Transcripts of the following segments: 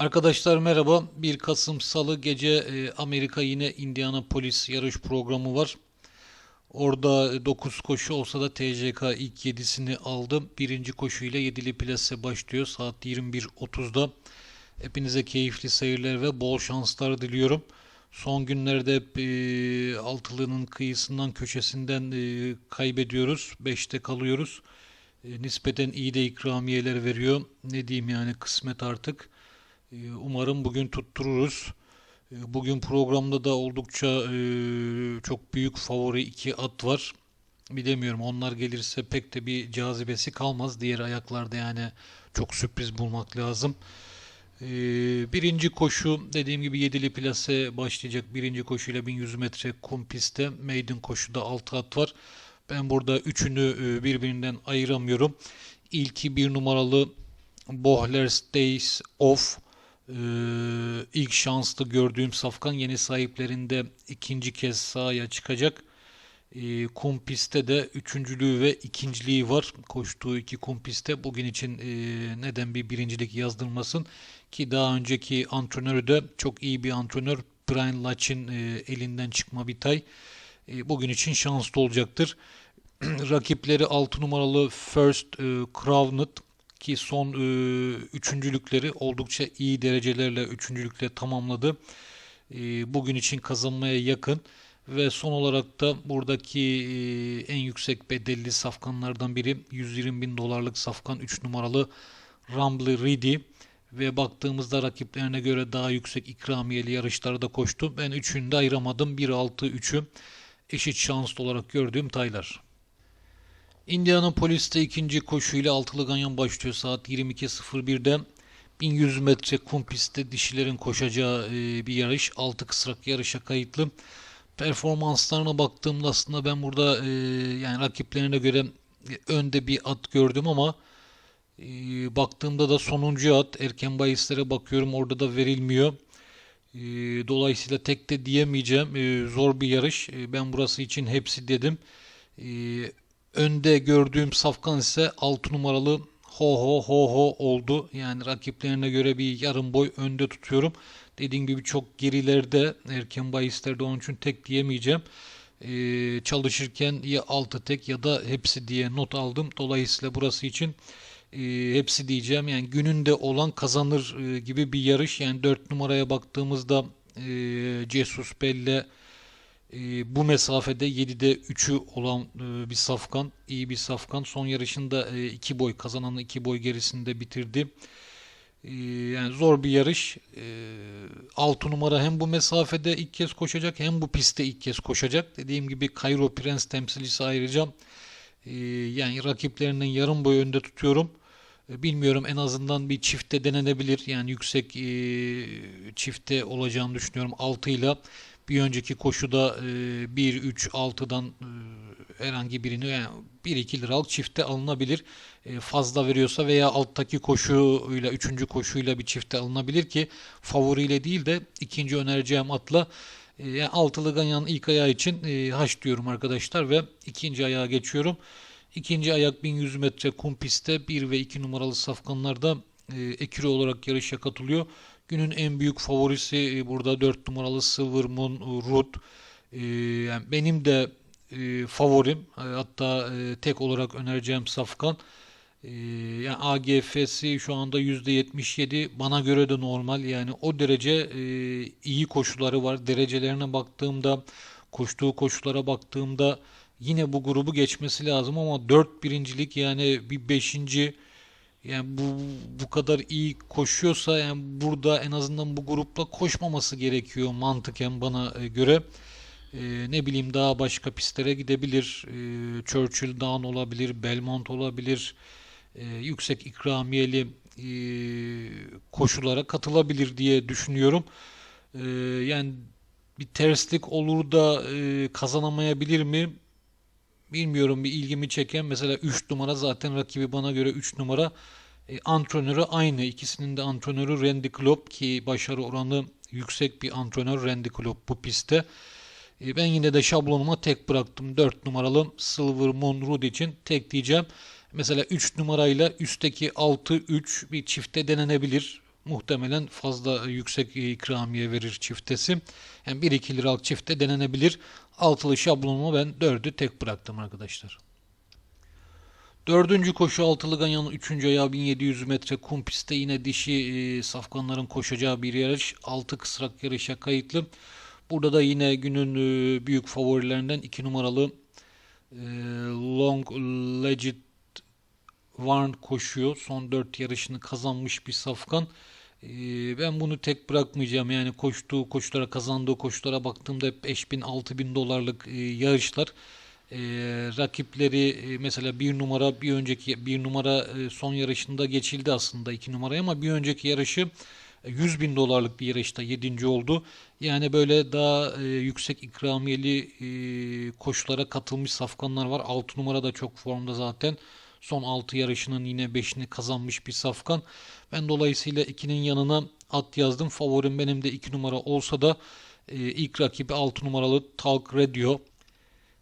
Arkadaşlar merhaba. 1 Kasım Salı gece e, Amerika yine Indianapolis yarış programı var. Orada 9 koşu olsa da TCK ilk 7'sini aldı. Birinci koşuyla 7'li plase başlıyor saat 21.30'da. Hepinize keyifli seyirler ve bol şanslar diliyorum. Son günlerde e, altılının kıyısından köşesinden e, kaybediyoruz. 5'te kalıyoruz. E, nispeten iyi de ikramiyeler veriyor. Ne diyeyim yani kısmet artık. E, umarım bugün tuttururuz. E, bugün programda da oldukça e, çok büyük favori iki at var. Bilemiyorum onlar gelirse pek de bir cazibesi kalmaz. Diğer ayaklarda yani çok sürpriz bulmak lazım. E, birinci koşu dediğim gibi 7'li plase başlayacak. Birinci koşuyla 1100 metre kum pistte. Maiden koşuda 6 at var. Ben burada üçünü e, birbirinden ayıramıyorum. İlki bir numaralı Bohler's Days Off. Ee, ilk şanslı gördüğüm safkan yeni sahiplerinde ikinci kez sahaya çıkacak. Ee, kum pistte de üçüncülüğü ve ikinciliği var. Koştuğu iki kum pistte bugün için e, neden bir birincilik yazdırmasın ki daha önceki antrenörü de çok iyi bir antrenör Brian Latch'in e, elinden çıkma bir tay. E, bugün için şanslı olacaktır. Rakipleri 6 numaralı First e, Crowned ki son e, üçüncülükleri oldukça iyi derecelerle üçüncülükle tamamladı. E, bugün için kazanmaya yakın ve son olarak da buradaki e, en yüksek bedelli safkanlardan biri 120 bin dolarlık safkan 3 numaralı Rumble Reedy ve baktığımızda rakiplerine göre daha yüksek ikramiyeli yarışlarda koştu. Ben üçünü de ayıramadım. 1-6-3'ü eşit şanslı olarak gördüğüm taylar. Indianapolis'te ikinci koşuyla altılı ganyan başlıyor saat 22.01'de. 1100 metre kum pistte dişilerin koşacağı e, bir yarış. 6 kısrak yarışa kayıtlı. Performanslarına baktığımda aslında ben burada e, yani rakiplerine göre önde bir at gördüm ama e, baktığımda da sonuncu at erken bahislere bakıyorum orada da verilmiyor. E, dolayısıyla tek de diyemeyeceğim. E, zor bir yarış. E, ben burası için hepsi dedim. E, Önde gördüğüm safkan ise 6 numaralı ho ho ho ho oldu. Yani rakiplerine göre bir yarım boy önde tutuyorum. Dediğim gibi çok gerilerde erken bahislerde onun için tek diyemeyeceğim. Ee, çalışırken ya altı tek ya da hepsi diye not aldım. Dolayısıyla burası için e, hepsi diyeceğim. Yani gününde olan kazanır e, gibi bir yarış. Yani 4 numaraya baktığımızda e, Jesus Belle e, bu mesafede 7'de 3'ü olan e, bir safkan, iyi bir safkan. Son yarışında 2 e, boy kazanan 2 boy gerisinde bitirdi. E, yani zor bir yarış. E, 6 numara hem bu mesafede ilk kez koşacak hem bu pistte ilk kez koşacak. Dediğim gibi Cairo Prens temsilcisi ayrıca e, yani rakiplerinden yarım boy önde tutuyorum. E, bilmiyorum en azından bir çifte denenebilir. Yani yüksek e, çifte olacağını düşünüyorum 6 ile bir önceki koşuda e, 1 3 6'dan e, herhangi birini yani 1 2 liralık çifte alınabilir. E, fazla veriyorsa veya alttaki koşuyla 3. koşuyla bir çifte alınabilir ki favoriyle değil de ikinci önereceğim atla e, yani altılı ganyanın ilk ayağı için e, haş diyorum arkadaşlar ve ikinci ayağa geçiyorum. İkinci ayak 1100 metre kum pistte 1 ve 2 numaralı safkanlarda e, ekürü olarak yarışa katılıyor. Günün en büyük favorisi e, burada 4 numaralı Silver Moon Root. E, yani benim de e, favorim hatta tek olarak önereceğim Safkan. Yani AGF'si şu anda %77 bana göre de normal yani o derece iyi koşuları var. Derecelerine baktığımda koştuğu koşulara baktığımda yine bu grubu geçmesi lazım ama 4 birincilik yani bir 5 yani bu bu kadar iyi koşuyorsa yani burada en azından bu grupla koşmaması gerekiyor mantıken bana e, göre. Ee, ne bileyim daha başka pistlere gidebilir. Ee, Churchill Down olabilir, Belmont olabilir. Ee, yüksek ikramiyeli e, koşulara katılabilir diye düşünüyorum. Ee, yani bir terslik olur da e, kazanamayabilir mi? Bilmiyorum bir ilgimi çeken mesela 3 numara zaten rakibi bana göre 3 numara e, antrenörü aynı. İkisinin de antrenörü Randy Klopp ki başarı oranı yüksek bir antrenör Randy Klopp bu pistte. E, ben yine de şablonuma tek bıraktım. 4 numaralı Silver Moon Road için tek diyeceğim. Mesela 3 numarayla üstteki 6-3 bir çifte denenebilir. Muhtemelen fazla yüksek ikramiye verir çiftesi. Yani 1-2 liralık çifte denenebilir. Altılı şablonumu ben 4'ü tek bıraktım arkadaşlar. Dördüncü koşu altılı ganyanın 3. ayağı 1700 metre kum pistte yine dişi e, safkanların koşacağı bir yarış. 6 kısrak yarışa kayıtlı. Burada da yine günün e, büyük favorilerinden 2 numaralı e, Long Legit Warn koşuyor. Son 4 yarışını kazanmış bir safkan. E, ben bunu tek bırakmayacağım. Yani koştuğu koşulara, kazandığı koşulara baktığımda hep 5000 6000 dolarlık e, yarışlar. E, rakipleri e, mesela bir numara bir önceki bir numara e, son yarışında geçildi aslında iki numaraya ama bir önceki yarışı 100 bin dolarlık bir yarışta 7. oldu. Yani böyle daha e, yüksek ikramiyeli e, koşulara katılmış safkanlar var. 6 numara da çok formda zaten. Son 6 yarışının yine 5'ini kazanmış bir safkan. Ben dolayısıyla 2'nin yanına at yazdım. Favorim benim de 2 numara olsa da e, ilk rakibi 6 numaralı Talk Radio.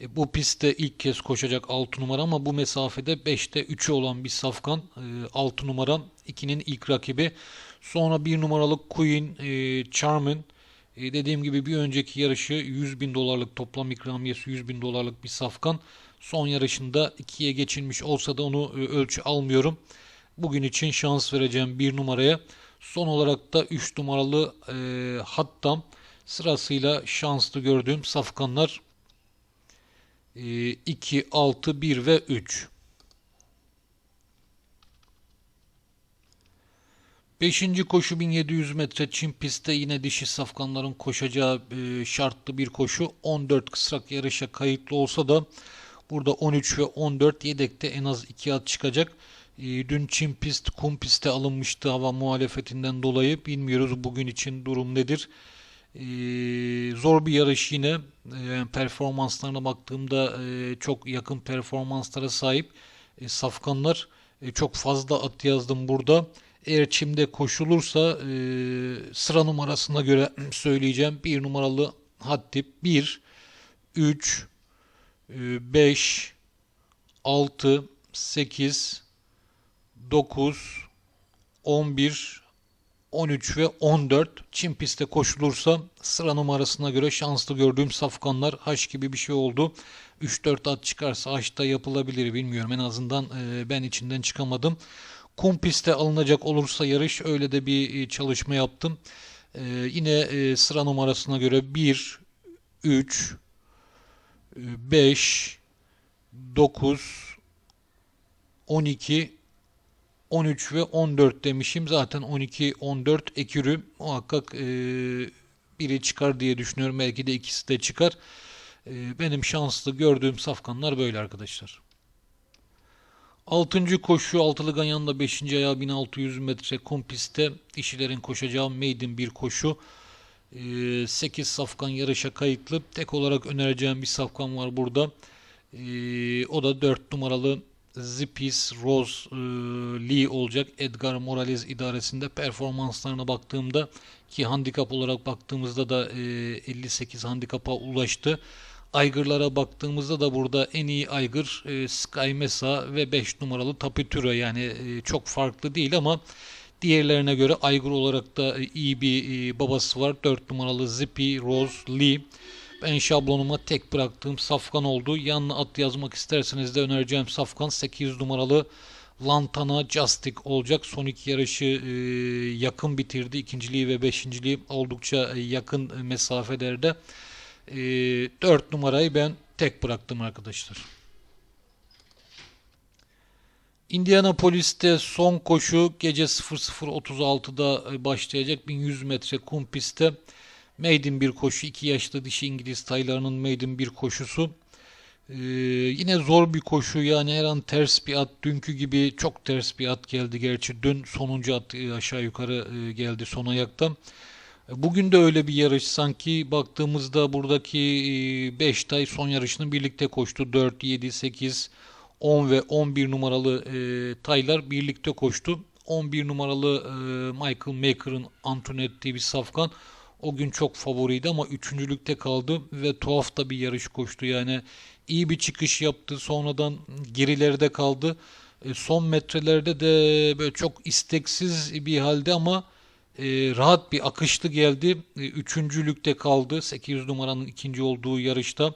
E, bu pistte ilk kez koşacak 6 numara ama bu mesafede 5'te 3'ü olan bir safkan. E, 6 numara 2'nin ilk rakibi. Sonra 1 numaralı Queen e, Charmin. E, dediğim gibi bir önceki yarışı 100 bin dolarlık toplam ikramiyesi 100 bin dolarlık bir safkan. Son yarışında 2'ye geçilmiş olsa da onu e, ölçü almıyorum. Bugün için şans vereceğim 1 numaraya. Son olarak da 3 numaralı e, Hattam sırasıyla şanslı gördüğüm safkanlar 2, 6, 1 ve 3. Beşinci koşu 1700 metre çim pistte yine dişi safkanların koşacağı e, şartlı bir koşu. 14 kısrak yarışa kayıtlı olsa da burada 13 ve 14 yedekte en az 2 at çıkacak. E, dün çim pist kum piste alınmıştı hava muhalefetinden dolayı. Bilmiyoruz bugün için durum nedir. E, zor bir yarış yine. E, performanslarına baktığımda e, çok yakın performanslara sahip e, safkanlar. E, çok fazla at yazdım burada. Eğer çimde koşulursa e, sıra numarasına göre söyleyeceğim. Bir numaralı Hattip 1, 3, 5, 6, 8, 9, 11, 13 ve 14 çim pistte koşulursa sıra numarasına göre şanslı gördüğüm safkanlar haş gibi bir şey oldu. 3-4 at çıkarsa haşta yapılabilir bilmiyorum en azından e, ben içinden çıkamadım. Kum pistte alınacak olursa yarış öyle de bir e, çalışma yaptım. E, yine sıra numarasına göre 1, 3, 5, 9, 12, 13 ve 14 demişim. Zaten 12, 14 ekürü muhakkak e, biri çıkar diye düşünüyorum. Belki de ikisi de çıkar. E, benim şanslı gördüğüm safkanlar böyle arkadaşlar. Altıncı koşu altılı ganyanla 5. ayağı 1600 metre kum pistte dişilerin koşacağı maiden bir koşu. 8 ee, safkan yarışa kayıtlı. Tek olarak önereceğim bir safkan var burada. Ee, o da 4 numaralı Zippis Rose e, Lee olacak. Edgar Morales idaresinde performanslarına baktığımda ki handikap olarak baktığımızda da 58 e, handikapa ulaştı. Aygırlara baktığımızda da burada en iyi aygır e, Sky Mesa ve 5 numaralı Tapitura yani çok farklı değil ama diğerlerine göre aygır olarak da e, iyi bir e, babası var. 4 numaralı Zippy Rose Lee. Ben şablonuma tek bıraktığım safkan oldu. Yanına at yazmak isterseniz de önereceğim safkan 8 numaralı Lantana Justic olacak. Son iki yarışı e, yakın bitirdi. İkinciliği ve beşinciliği oldukça yakın mesafelerde. E, 4 numarayı ben tek bıraktım arkadaşlar. Indianapolis'te son koşu gece 00.36'da e, başlayacak 1100 metre kum pistte. Maiden bir koşu. 2 yaşlı dişi İngiliz taylarının maiden bir koşusu. Ee, yine zor bir koşu yani her an ters bir at dünkü gibi çok ters bir at geldi gerçi dün sonuncu at e, aşağı yukarı e, geldi son ayakta. Bugün de öyle bir yarış sanki baktığımızda buradaki 5 tay son yarışını birlikte koştu 4, 7, 8, 10 ve 11 numaralı e, taylar birlikte koştu. 11 numaralı e, Michael Maker'ın Antonetti bir safkan o gün çok favoriydi ama üçüncülükte kaldı ve tuhaf da bir yarış koştu. Yani iyi bir çıkış yaptı. Sonradan gerilerde kaldı. E, son metrelerde de böyle çok isteksiz bir halde ama e, rahat bir akışlı geldi. E, üçüncülükte kaldı. 800 numaranın ikinci olduğu yarışta.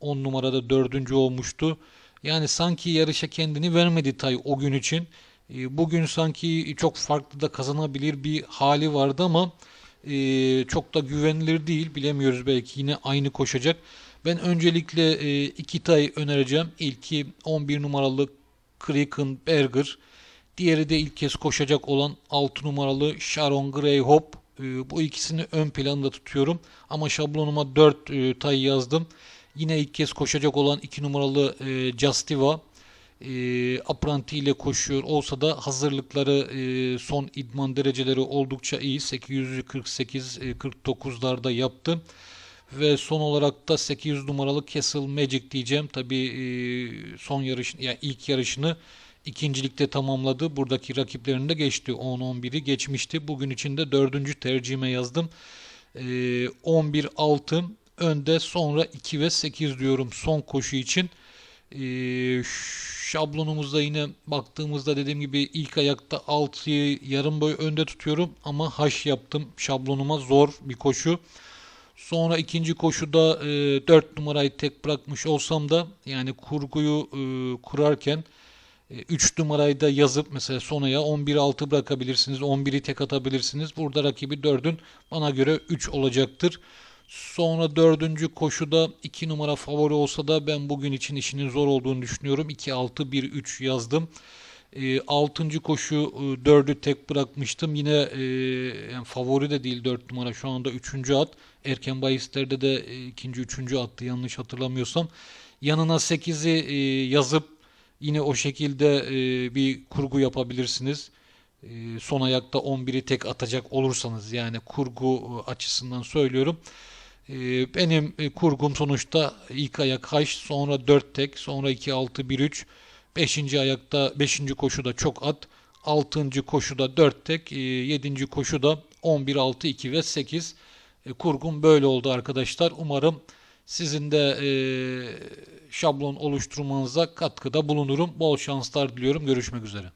10 numarada dördüncü olmuştu. Yani sanki yarışa kendini vermedi Tay o gün için. E, bugün sanki çok farklı da kazanabilir bir hali vardı ama e, çok da güvenilir değil. Bilemiyoruz belki yine aynı koşacak. Ben öncelikle e, iki tay önereceğim. İlki 11 numaralı Kraken Berger. Diğeri de ilk kez koşacak olan 6 numaralı Sharon Grey Hop. E, bu ikisini ön planda tutuyorum. Ama şablonuma 4 e, tay yazdım. Yine ilk kez koşacak olan 2 numaralı e, Justiva e, apranti ile koşuyor olsa da hazırlıkları e, son idman dereceleri oldukça iyi. 848 e, 49'larda yaptı. Ve son olarak da 800 numaralı Castle Magic diyeceğim. Tabi son yarış, yani ilk yarışını ikincilikte tamamladı. Buradaki rakiplerini de geçti. 10-11'i geçmişti. Bugün için de dördüncü tercihime yazdım. 11 altın önde sonra 2 ve 8 diyorum son koşu için. Ee, şablonumuzda yine baktığımızda dediğim gibi ilk ayakta 6'yı yarım boy önde tutuyorum ama haş yaptım şablonuma zor bir koşu. Sonra ikinci koşuda e, 4 numarayı tek bırakmış olsam da yani kurguyu e, kurarken 3 e, numarayı da yazıp mesela sonaya 11-6 bırakabilirsiniz. 11'i tek atabilirsiniz. Burada rakibi 4'ün bana göre 3 olacaktır. Sonra dördüncü koşuda 2 numara favori olsa da ben bugün için işinin zor olduğunu düşünüyorum. 2-6-1-3 yazdım. E, altıncı koşu e, 4'ü tek bırakmıştım. Yine e, yani favori de değil 4 numara şu anda 3. at. Erken bahislerde de e, ikinci, üçüncü attı yanlış hatırlamıyorsam. Yanına 8'i e, yazıp yine o şekilde e, bir kurgu yapabilirsiniz. E, son ayakta 11'i tek atacak olursanız yani kurgu e, açısından söylüyorum. E, benim e, kurgum sonuçta ilk ayak haş, sonra 4 tek, sonra 2 6 1 3. 5. ayakta 5. koşuda çok at. 6. koşuda 4 tek, 7. koşuda 11 6 2 ve 8. Kurgum böyle oldu arkadaşlar. Umarım sizin de şablon oluşturmanıza katkıda bulunurum. Bol şanslar diliyorum. Görüşmek üzere.